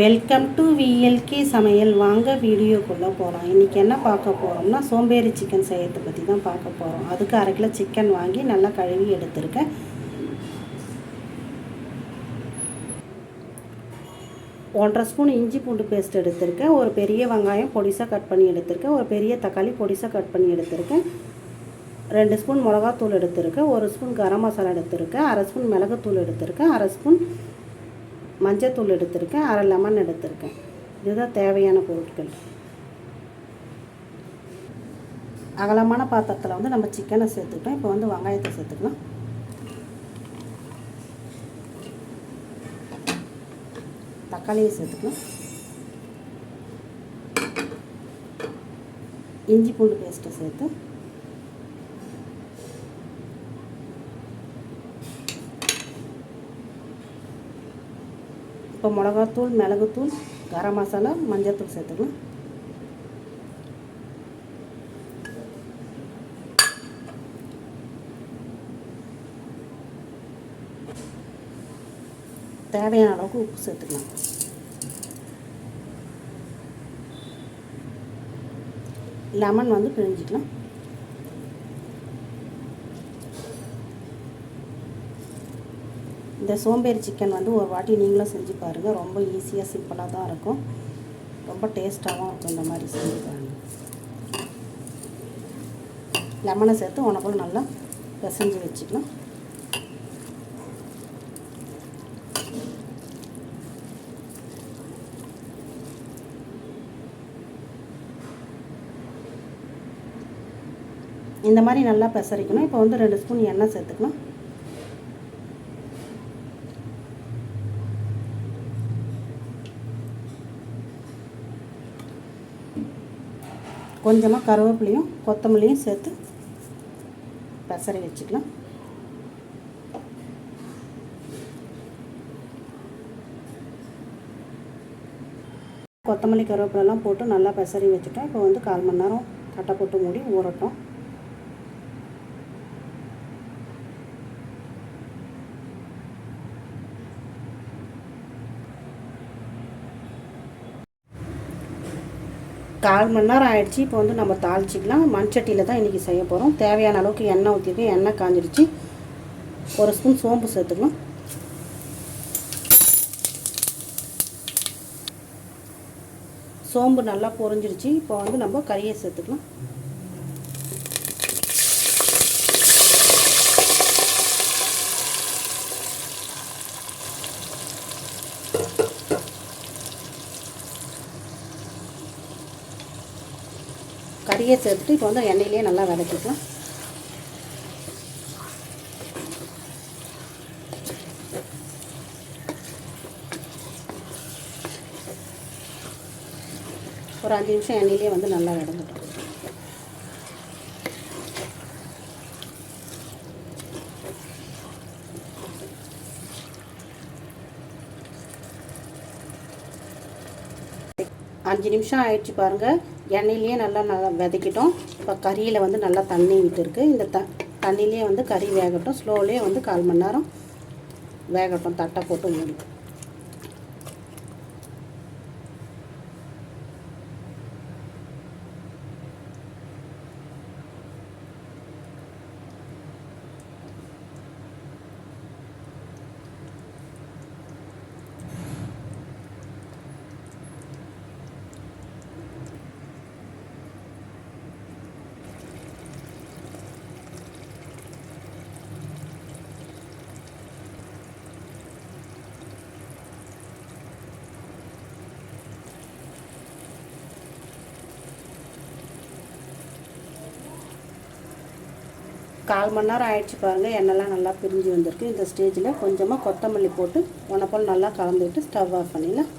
Welcome to VLK சமையல். வாங்க வீடியோக்குள்ளே போகலாம் இன்றைக்கி என்ன பார்க்க போகிறோம்னா சோம்பேறி சிக்கன் செய்யறதை பற்றி தான் பார்க்க போகிறோம் அதுக்கு அரை கிலோ சிக்கன் வாங்கி நல்லா கழுவி எடுத்திருக்கேன். ஒன்றரை ஸ்பூன் இஞ்சி பூண்டு பேஸ்ட் எடுத்திருக்கேன். ஒரு பெரிய வெங்காயம் பொடிசாக கட் பண்ணி எடுத்திருக்கேன். ஒரு பெரிய தக்காளி பொடிசாக கட் பண்ணி எடுத்திருக்கேன். ரெண்டு ஸ்பூன் மிளகாத்தூள் எடுத்திருக்கேன். ஒரு ஸ்பூன் கரம் மசாலா எடுத்திருக்கேன். அரை ஸ்பூன் மிளகுத்தூள் எடுத்திருக்கேன். அரை ஸ்பூன் மஞ்சத்தூள் எடுத்திருக்கேன் அரை லெமன் எடுத்திருக்கேன். இதுதான் தேவையான பொருட்கள். அகலமான பாத்திரத்தில் வந்து நம்ம சிக்கனை சேர்த்துக்கிட்டோம். இப்போ வந்து வெங்காயத்தை சேர்த்துக்கலாம். தக்காளியை சேர்த்துக்கலாம். இஞ்சி பூண்டு பேஸ்ட்டை சேர்த்து இப்போ மிளகாத்தூள் மிளகுத்தூள் கரம் மசாலா மஞ்சத்தூள் சேர்த்துக்கலாம். தேவையான அளவுக்கு உப்பு சேர்த்துக்கலாம். லெமன் வந்து பிழிஞ்சிக்கலாம். இந்த சோம்பேறி சிக்கன் வந்து ஒரு வாட்டி நீங்களும் செஞ்சு பாருங்கள் ரொம்ப ஈஸியாக சிம்பிளாக தான் இருக்கும். ரொம்ப டேஸ்ட்டாகவும் இருக்கும் இந்த மாதிரி செஞ்சு பாருங்கள் லெமனை சேர்த்து உனக்குள்ள நல்லா பிசைஞ்சு வச்சுக்கலாம் இந்த மாதிரி நல்லா பிசரிக்கணும். இப்போ வந்து ரெண்டு ஸ்பூன் எண்ணெய் சேர்த்துக்கணும். கொஞ்சமாக கருவேப்பிலையும் கொத்தமல்லியும் சேர்த்து பெசரி வச்சுக்கலாம். கொத்தமல்லி கருவேப்பிலெல்லாம் போட்டு நல்லா பெசரி வச்சுட்டோம் இப்போ வந்து கால் மணி நேரம் தட்டை போட்டு மூடி ஊறட்டும். கால் மணி நேரம் ஆயிடுச்சு. இப்போ வந்து நம்ம தாளிச்சிக்கலாம். மண்சட்டியில் தான் இன்றைக்கி செய்ய போகிறோம் தேவையான அளவுக்கு எண்ணெய் ஊற்றிருக்கேன் எண்ணெய் காஞ்சிடுச்சு ஒரு ஸ்பூன் சோம்பு சேர்த்துக்கலாம். சோம்பு நல்லா பொரிஞ்சிருச்சு. இப்போ வந்து நம்ம கறியை சேர்த்துக்கலாம். கறியை சேர்த்துட்டு இப்போ வந்து எண்ணெயிலே நல்லா வதக்கிக்கலாம். ஒரு அஞ்சு நிமிஷம் எண்ணெயிலே வந்து நல்லா வதங்கட்டும். அஞ்சு நிமிஷம் ஆயிடுச்சு பாருங்கள் எண்ணெயிலேயே நல்லா நல்லா விதைக்கிட்டோம். இப்போ கறியில் வந்து நல்லா தண்ணி விட்டுருக்கு. இந்த த தண்ணியிலே வந்து கறி வேகட்டும். ஸ்லோலேயே வந்து கால் மணி நேரம் வேகட்டும். தட்டை போட்டு மூடி கால் மணி நேரம் ஆயிடுச்சு பாருங்கள் எண்ணெய்லாம் நல்லா பிரிஞ்சு வந்திருக்கு. இந்த ஸ்டேஜில் கொஞ்சமாக கொத்தமல்லி போட்டு உனப்போல் நல்லா கலந்துட்டு ஸ்டவ் ஆஃப் பண்ணிடலாம்.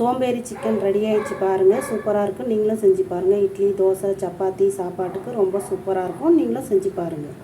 சோம்பேறி சிக்கன் ரெடி ஆகிடுச்சு பாருங்கள் சூப்பராக இருக்கும். நீங்களும் செஞ்சு பாருங்கள் இட்லி தோசை சப்பாத்தி சாப்பாட்டுக்கு ரொம்ப சூப்பராக இருக்கும். நீங்களும் செஞ்சு பாருங்கள்